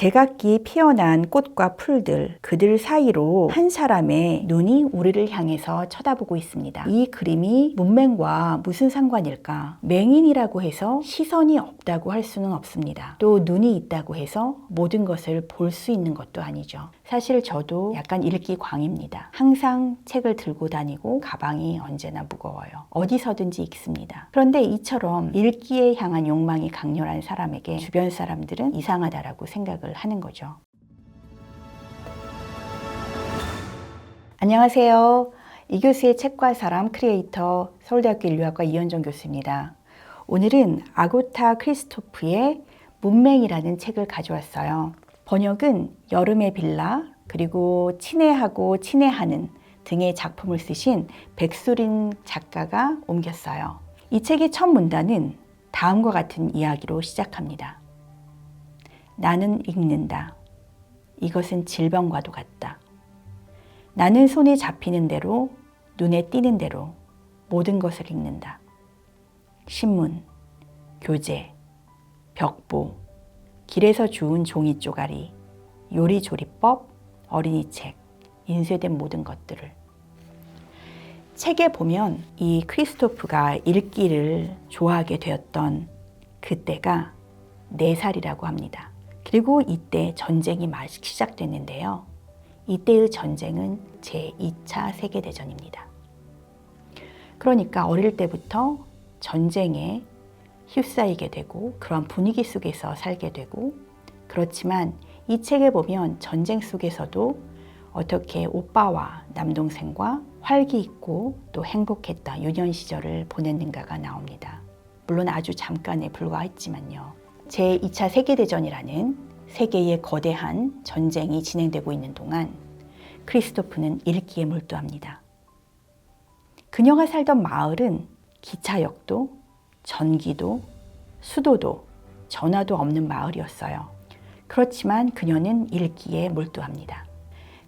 제각기 피어난 꽃과 풀들, 그들 사이로 한 사람의 눈이 우리를 향해서 쳐다보고 있습니다. 이 그림이 문맹과 무슨 상관일까? 맹인이라고 해서 시선이 없다고 할 수는 없습니다. 또 눈이 있다고 해서 모든 것을 볼 수 있는 것도 아니죠. 사실 저도 약간 읽기 광입니다. 항상 책을 들고 다니고 가방이 언제나 무거워요. 어디서든지 읽습니다. 그런데 이처럼 읽기에 향한 욕망이 강렬한 사람에게 주변 사람들은 이상하다라고 생각을 하는 거죠. 안녕하세요. 이 교수의 책과 사람 크리에이터 서울대학교 인류학과 이현정 교수입니다. 오늘은 아고타 크리스토프의 문맹이라는 책을 가져왔어요. 번역은 여름의 빌라 그리고 친애하고 친애하는 등의 작품을 쓰신 백수린 작가가 옮겼어요. 이 책의 첫 문단은 다음과 같은 이야기로 시작합니다. 나는 읽는다. 이것은 질병과도 같다. 나는 손에 잡히는 대로, 눈에 띄는 대로 모든 것을 읽는다. 신문, 교재, 벽보, 길에서 주운 종이 쪼가리, 요리 조리법, 어린이 책, 인쇄된 모든 것들을. 책에 보면 이 크리스토프가 읽기를 좋아하게 되었던 그때가 네 살이라고 합니다. 그리고 이때 전쟁이 막 시작됐는데요. 이때의 전쟁은 제2차 세계대전입니다. 그러니까 어릴 때부터 전쟁에 휩싸이게 되고 그런 분위기 속에서 살게 되고 그렇지만 이 책에 보면 전쟁 속에서도 어떻게 오빠와 남동생과 활기 있고 또 행복했다 유년 시절을 보냈는가가 나옵니다. 물론 아주 잠깐에 불과했지만요. 제2차 세계대전이라는 세계의 거대한 전쟁이 진행되고 있는 동안 크리스토프는 읽기에 몰두합니다. 그녀가 살던 마을은 기차역도 전기도 수도도 전화도 없는 마을이었어요. 그렇지만 그녀는 읽기에 몰두합니다.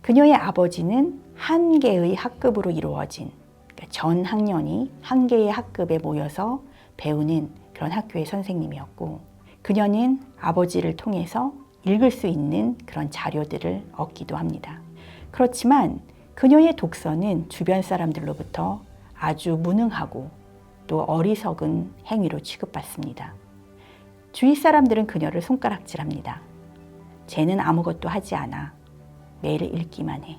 그녀의 아버지는 한 개의 학급으로 이루어진 그러니까 전 학년이 한 개의 학급에 모여서 배우는 그런 학교의 선생님이었고 그녀는 아버지를 통해서 읽을 수 있는 그런 자료들을 얻기도 합니다. 그렇지만 그녀의 독서는 주변 사람들로부터 아주 무능하고 또 어리석은 행위로 취급받습니다. 주위 사람들은 그녀를 손가락질합니다. 쟤는 아무것도 하지 않아. 매일 읽기만 해.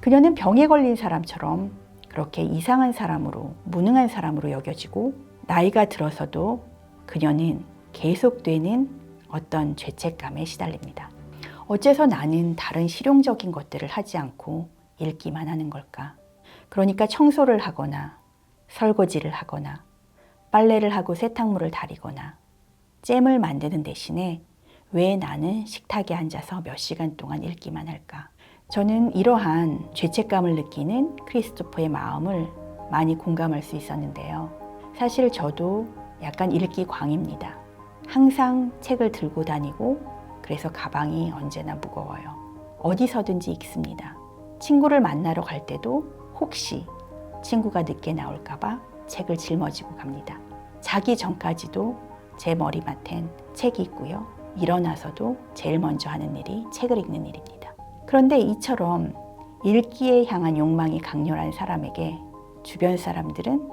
그녀는 병에 걸린 사람처럼 그렇게 이상한 사람으로, 무능한 사람으로 여겨지고 나이가 들어서도 그녀는 계속되는 어떤 죄책감에 시달립니다. 어째서 나는 다른 실용적인 것들을 하지 않고 읽기만 하는 걸까? 그러니까 청소를 하거나 설거지를 하거나 빨래를 하고 세탁물을 다리거나 잼을 만드는 대신에 왜 나는 식탁에 앉아서 몇 시간 동안 읽기만 할까? 저는 이러한 죄책감을 느끼는 크리스토퍼의 마음을 많이 공감할 수 있었는데요. 사실 저도 약간 읽기 광입니다. 항상 책을 들고 다니고 그래서 가방이 언제나 무거워요. 어디서든지 읽습니다. 친구를 만나러 갈 때도 혹시 친구가 늦게 나올까봐 책을 짊어지고 갑니다. 자기 전까지도 제 머리맡엔 책이 있고요. 일어나서도 제일 먼저 하는 일이 책을 읽는 일입니다. 그런데 이처럼 읽기에 향한 욕망이 강렬한 사람에게 주변 사람들은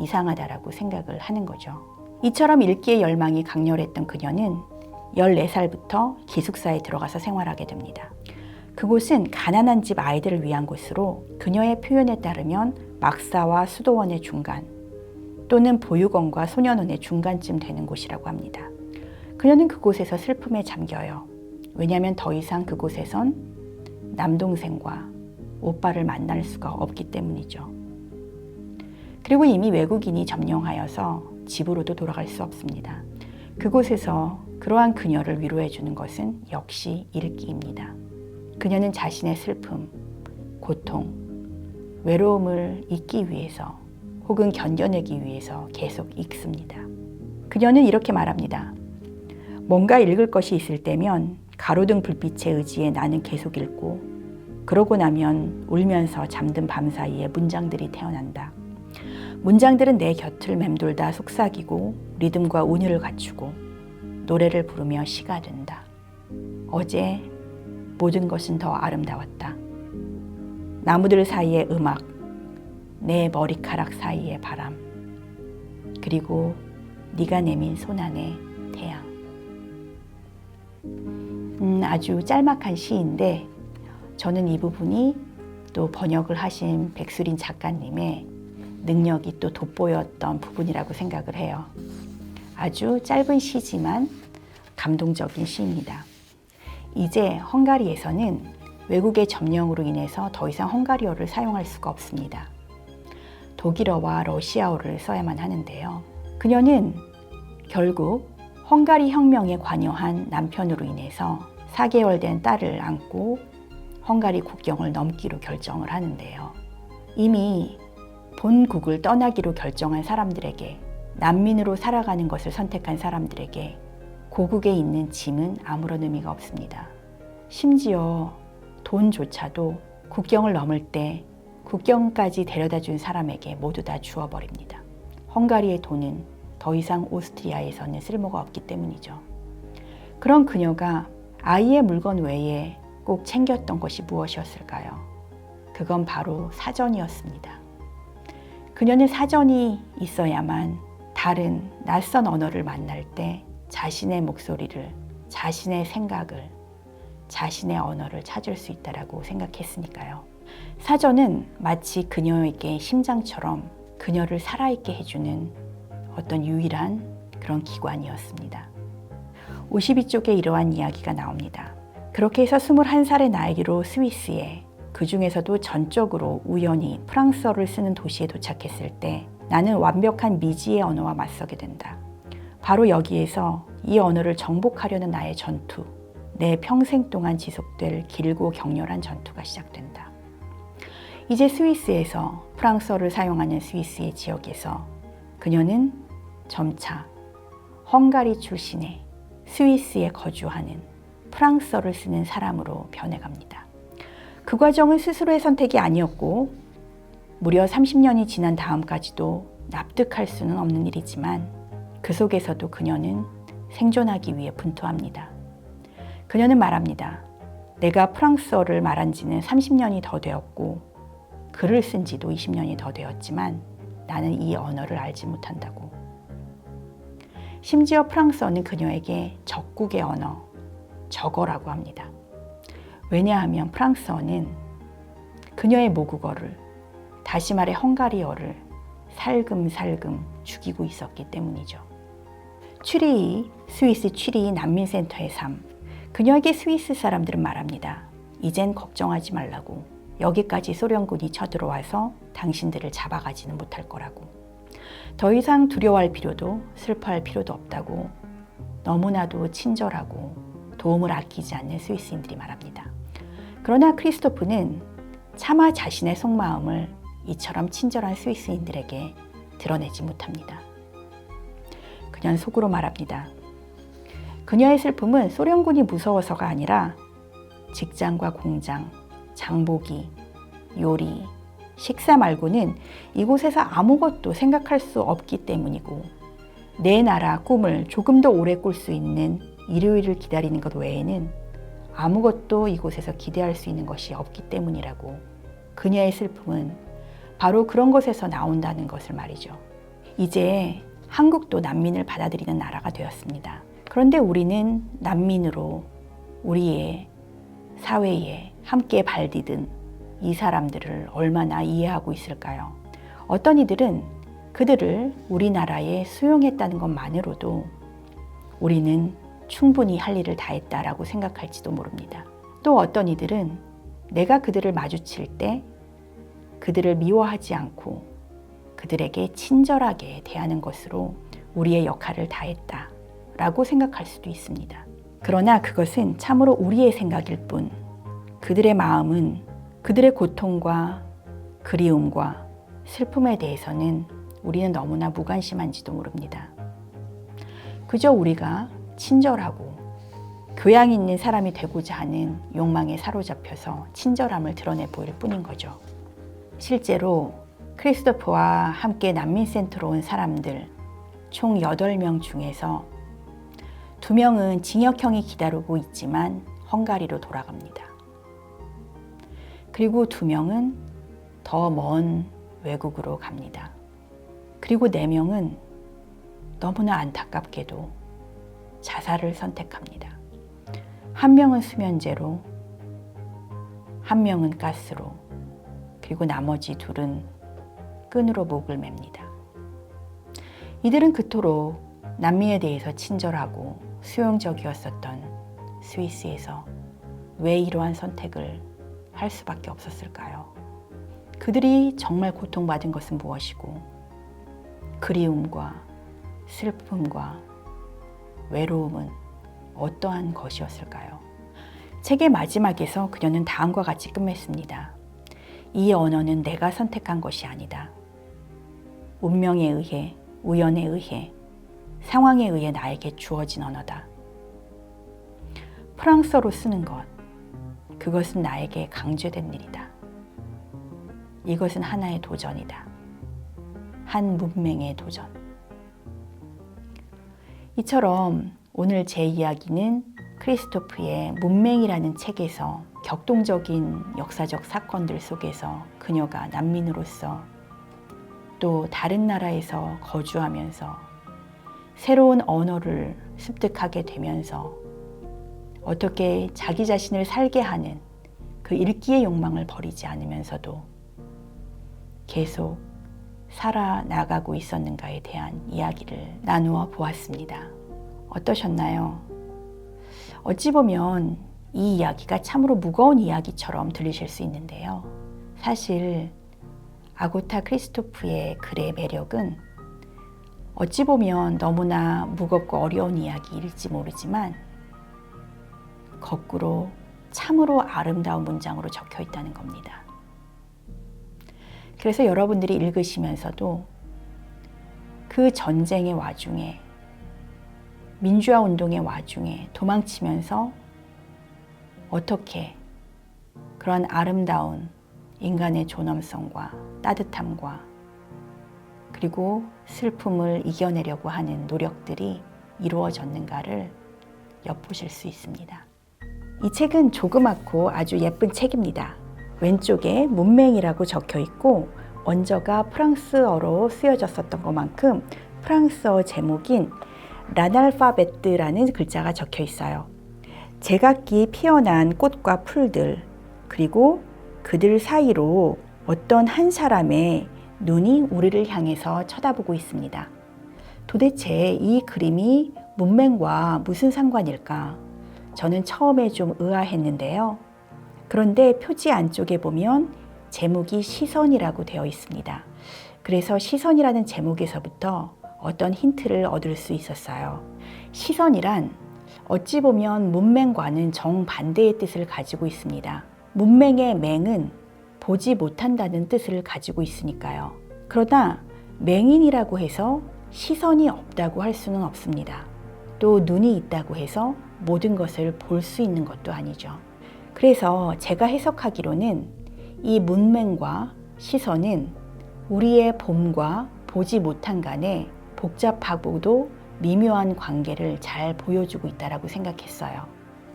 이상하다라고 생각을 하는 거죠. 이처럼 읽기의 열망이 강렬했던 그녀는 14살부터 기숙사에 들어가서 생활하게 됩니다. 그곳은 가난한 집 아이들을 위한 곳으로 그녀의 표현에 따르면 막사와 수도원의 중간 또는 보육원과 소년원의 중간쯤 되는 곳이라고 합니다. 그녀는 그곳에서 슬픔에 잠겨요. 왜냐하면 더 이상 그곳에선 남동생과 오빠를 만날 수가 없기 때문이죠. 그리고 이미 외국인이 점령하여서 집으로도 돌아갈 수 없습니다. 그곳에서 그러한 그녀를 위로해 주는 것은 역시 읽기입니다. 그녀는 자신의 슬픔, 고통, 외로움을 잊기 위해서 혹은 견뎌내기 위해서 계속 읽습니다. 그녀는 이렇게 말합니다. 뭔가 읽을 것이 있을 때면 가로등 불빛에 의지해 나는 계속 읽고 그러고 나면 울면서 잠든 밤 사이에 문장들이 태어난다. 문장들은 내 곁을 맴돌다 속삭이고 리듬과 운율을 갖추고 노래를 부르며 시가 된다. 어제 모든 것은 더 아름다웠다. 나무들 사이의 음악, 내 머리카락 사이의 바람, 그리고 네가 내민 손 안에 태양. 음, 아주 짤막한 시인데 저는 이 부분이 또 번역을 하신 백수린 작가님의 능력이 또 돋보였던 부분이라고 생각을 해요. 아주 짧은 시지만 감동적인 시입니다. 이제 헝가리에서는 외국의 점령으로 인해서 더 이상 헝가리어를 사용할 수가 없습니다. 독일어와 러시아어를 써야만 하는데요. 그녀는 결국 헝가리 혁명에 관여한 남편으로 인해서 4개월 된 딸을 안고 헝가리 국경을 넘기로 결정을 하는데요. 이미 본국을 떠나기로 결정한 사람들에게 난민으로 살아가는 것을 선택한 사람들에게 고국에 있는 짐은 아무런 의미가 없습니다. 심지어 돈조차도 국경을 넘을 때 국경까지 데려다 준 사람에게 모두 다 주어버립니다. 헝가리의 돈은 더 이상 오스트리아에서는 쓸모가 없기 때문이죠. 그런 그녀가 아이의 물건 외에 꼭 챙겼던 것이 무엇이었을까요? 그건 바로 사전이었습니다. 그녀는 사전이 있어야만 다른 낯선 언어를 만날 때 자신의 목소리를, 자신의 생각을, 자신의 언어를 찾을 수 있다라고 생각했으니까요. 사전은 마치 그녀에게 심장처럼 그녀를 살아있게 해주는 어떤 유일한 그런 기관이었습니다. 52쪽에 이러한 이야기가 나옵니다. 그렇게 해서 21살의 나이로 스위스에 그 중에서도 전적으로 우연히 프랑스어를 쓰는 도시에 도착했을 때 나는 완벽한 미지의 언어와 맞서게 된다. 바로 여기에서 이 언어를 정복하려는 나의 전투, 내 평생 동안 지속될 길고 격렬한 전투가 시작된다. 이제 스위스에서 프랑스어를 사용하는 스위스의 지역에서 그녀는 점차 헝가리 출신의 스위스에 거주하는 프랑스어를 쓰는 사람으로 변해갑니다. 그 과정은 스스로의 선택이 아니었고 무려 30년이 지난 다음까지도 납득할 수는 없는 일이지만 그 속에서도 그녀는 생존하기 위해 분투합니다. 그녀는 말합니다. 내가 프랑스어를 말한 지는 30년이 더 되었고 글을 쓴 지도 20년이 더 되었지만 나는 이 언어를 알지 못한다고. 심지어 프랑스어는 그녀에게 적국의 언어, 적어라고 합니다. 왜냐하면 프랑스어는 그녀의 모국어를 다시 말해 헝가리어를 살금살금 죽이고 있었기 때문이죠. 추리이, 스위스 추리이 난민센터의 삶. 그녀에게 스위스 사람들은 말합니다. 이젠 걱정하지 말라고. 여기까지 소련군이 쳐들어와서 당신들을 잡아가지는 못할 거라고. 더 이상 두려워할 필요도 슬퍼할 필요도 없다고. 너무나도 친절하고 도움을 아끼지 않는 스위스인들이 말합니다. 그러나 크리스토프는 차마 자신의 속마음을 이처럼 친절한 스위스인들에게 드러내지 못합니다. 그녀는 속으로 말합니다. 그녀의 슬픔은 소련군이 무서워서가 아니라 직장과 공장, 장보기, 요리, 식사 말고는 이곳에서 아무것도 생각할 수 없기 때문이고 내 나라 꿈을 조금 더 오래 꿀 수 있는 일요일을 기다리는 것 외에는 아무것도 이곳에서 기대할 수 있는 것이 없기 때문이라고 그녀의 슬픔은 바로 그런 것에서 나온다는 것을 말이죠. 이제 한국도 난민을 받아들이는 나라가 되었습니다. 그런데 우리는 난민으로 우리의 사회에 함께 발디든 이 사람들을 얼마나 이해하고 있을까요? 어떤 이들은 그들을 우리나라에 수용했다는 것만으로도 우리는 충분히 할 일을 다 했다라고 생각할지도 모릅니다. 또 어떤 이들은 내가 그들을 마주칠 때 그들을 미워하지 않고 그들에게 친절하게 대하는 것으로 우리의 역할을 다했다 라고 생각할 수도 있습니다. 그러나 그것은 참으로 우리의 생각일 뿐 그들의 마음은 그들의 고통과 그리움과 슬픔에 대해서는 우리는 너무나 무관심한지도 모릅니다. 그저 우리가 친절하고 교양 있는 사람이 되고자 하는 욕망에 사로잡혀서 친절함을 드러내 보일 뿐인 거죠. 실제로 크리스토프와 함께 난민센터로 온 사람들 총 8명 중에서 2명은 징역형이 기다리고 있지만 헝가리로 돌아갑니다. 그리고 두 명은 더 먼 외국으로 갑니다. 그리고 네 명은 너무나 안타깝게도 자살을 선택합니다. 한 명은 수면제로, 한 명은 가스로, 그리고 나머지 둘은 끈으로 목을 맵니다. 이들은 그토록 남미에 대해서 친절하고 수용적이었었던 스위스에서 왜 이러한 선택을 할 수밖에 없었을까요? 그들이 정말 고통받은 것은 무엇이고 그리움과 슬픔과 외로움은 어떠한 것이었을까요? 책의 마지막에서 그녀는 다음과 같이 끝맺습니다. 이 언어는 내가 선택한 것이 아니다. 운명에 의해, 우연에 의해, 상황에 의해 나에게 주어진 언어다. 프랑스어로 쓰는 것, 그것은 나에게 강제된 일이다. 이것은 하나의 도전이다. 한 문맹의 도전. 이처럼 오늘 제 이야기는 크리스토프의 문맹이라는 책에서 격동적인 역사적 사건들 속에서 그녀가 난민으로서 또 다른 나라에서 거주하면서 새로운 언어를 습득하게 되면서 어떻게 자기 자신을 살게 하는 그 읽기의 욕망을 버리지 않으면서도 계속 살아나가고 있었는가에 대한 이야기를 나누어 보았습니다. 어떠셨나요? 어찌 보면 이 이야기가 참으로 무거운 이야기처럼 들리실 수 있는데요. 사실 아고타 크리스토프의 글의 매력은 어찌 보면 너무나 무겁고 어려운 이야기일지 모르지만 거꾸로 참으로 아름다운 문장으로 적혀 있다는 겁니다. 그래서 여러분들이 읽으시면서도 그 전쟁의 와중에 민주화 운동의 와중에 도망치면서 어떻게 그런 아름다운 인간의 존엄성과 따뜻함과 그리고 슬픔을 이겨내려고 하는 노력들이 이루어졌는가를 엿보실 수 있습니다. 이 책은 조그맣고 아주 예쁜 책입니다. 왼쪽에 문맹이라고 적혀 있고 원저가 프랑스어로 쓰여졌었던 것만큼 프랑스어 제목인 라날파베트라는 글자가 적혀 있어요. 제각기 피어난 꽃과 풀들 그리고 그들 사이로 어떤 한 사람의 눈이 우리를 향해서 쳐다보고 있습니다. 도대체 이 그림이 문맹과 무슨 상관일까? 저는 처음에 좀 의아했는데요. 그런데 표지 안쪽에 보면 제목이 시선이라고 되어 있습니다. 그래서 시선이라는 제목에서부터 어떤 힌트를 얻을 수 있었어요. 시선이란 어찌 보면 문맹과는 정반대의 뜻을 가지고 있습니다. 문맹의 맹은 보지 못한다는 뜻을 가지고 있으니까요. 그러나 맹인이라고 해서 시선이 없다고 할 수는 없습니다. 또 눈이 있다고 해서 모든 것을 볼 수 있는 것도 아니죠. 그래서 제가 해석하기로는 이 문맹과 시선은 우리의 봄과 보지 못한 간에 복잡하고도 미묘한 관계를 잘 보여주고 있다라고 생각했어요.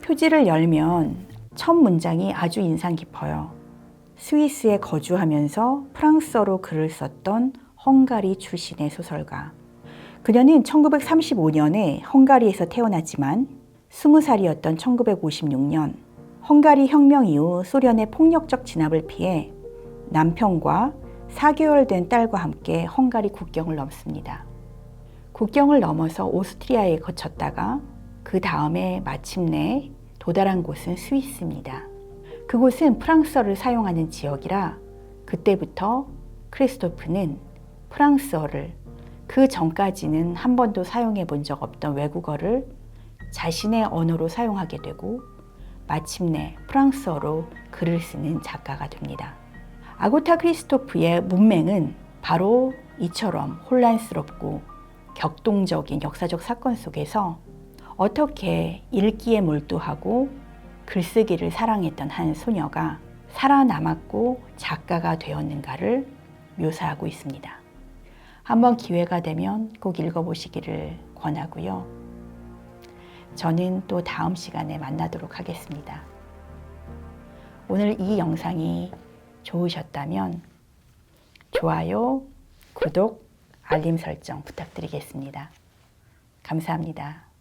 표지를 열면 첫 문장이 아주 인상 깊어요. 스위스에 거주하면서 프랑스어로 글을 썼던 헝가리 출신의 소설가. 그녀는 1935년에 헝가리에서 태어났지만 20살이었던 1956년 헝가리 혁명 이후 소련의 폭력적 진압을 피해 남편과 4개월 된 딸과 함께 헝가리 국경을 넘습니다. 국경을 넘어서 오스트리아에 거쳤다가 그 다음에 마침내 도달한 곳은 스위스입니다. 그곳은 프랑스어를 사용하는 지역이라 그때부터 크리스토프는 프랑스어를 그 전까지는 한 번도 사용해 본 적 없던 외국어를 자신의 언어로 사용하게 되고 마침내 프랑스어로 글을 쓰는 작가가 됩니다. 아고타 크리스토프의 문맹은 바로 이처럼 혼란스럽고 격동적인 역사적 사건 속에서 어떻게 읽기에 몰두하고 글쓰기를 사랑했던 한 소녀가 살아남았고 작가가 되었는가를 묘사하고 있습니다. 한번 기회가 되면 꼭 읽어보시기를 권하고요. 저는 또 다음 시간에 만나도록 하겠습니다. 오늘 이 영상이 좋으셨다면 좋아요, 구독, 알림 설정 부탁드리겠습니다. 감사합니다.